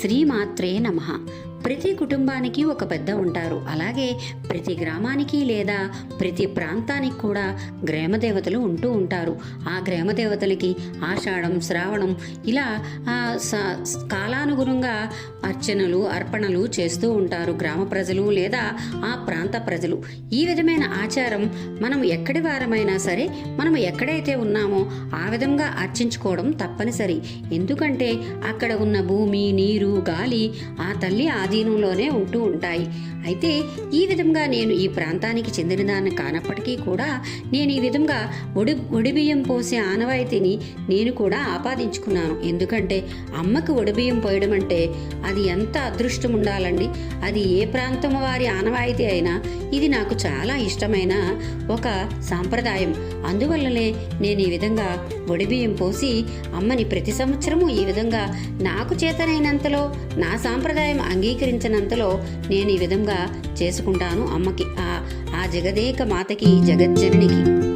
శ్రీమాత్రే నమ. ప్రతి కుటుంబానికి ఒక పెద్ద ఉంటారు. అలాగే ప్రతి గ్రామానికి లేదా ప్రతి ప్రాంతానికి కూడా గ్రామదేవతలు ఉంటూ ఉంటారు. ఆ గ్రామదేవతలకి ఆషాఢం శ్రావణం ఇలా స- కాలానుగుణంగా అర్చనలు అర్పణలు చేస్తూ ఉంటారు గ్రామ ప్రజలు లేదా ఆ ప్రాంత ప్రజలు. ఈ విధమైన ఆచారం మనం ఎక్కడి వారమైనా సరే మనం ఎక్కడైతే ఉన్నామో ఆ విధంగా అర్చించుకోవడం తప్పనిసరి. ఎందుకంటే అక్కడ ఉన్న భూమి నీరు గాలి ఆ తల్లి ఆది ఆధీనంలోనే ఉంటూ ఉంటాయి. అయితే ఈ విధంగా నేను ఈ ప్రాంతానికి చెందినదాన్ని కానప్పటికీ కూడా నేను ఈ విధంగా ఒడి ఒడిబియ్యం పోసే ఆనవాయితీని నేను కూడా ఆపాదించుకున్నాను. ఎందుకంటే అమ్మకి ఒడిబియ్యం పోయడం అంటే అది ఎంత అదృష్టం ఉండాలండి. అది ఏ ప్రాంతం వారి ఆనవాయితీ అయినా ఇది నాకు చాలా ఇష్టమైన ఒక సాంప్రదాయం. అందువల్లనే నేను ఈ విధంగా ఒడిబియ్యం పోసి అమ్మని ప్రతి సంవత్సరము ఈ విధంగా నాకు చేతనైనంతలో నా సాంప్రదాయం అంగీకరించినంతలో నేను ఈ విధంగా చేసుకుంటాను అమ్మకి ఆ ఆ జగదేక మాతకి జగజ్జననికి.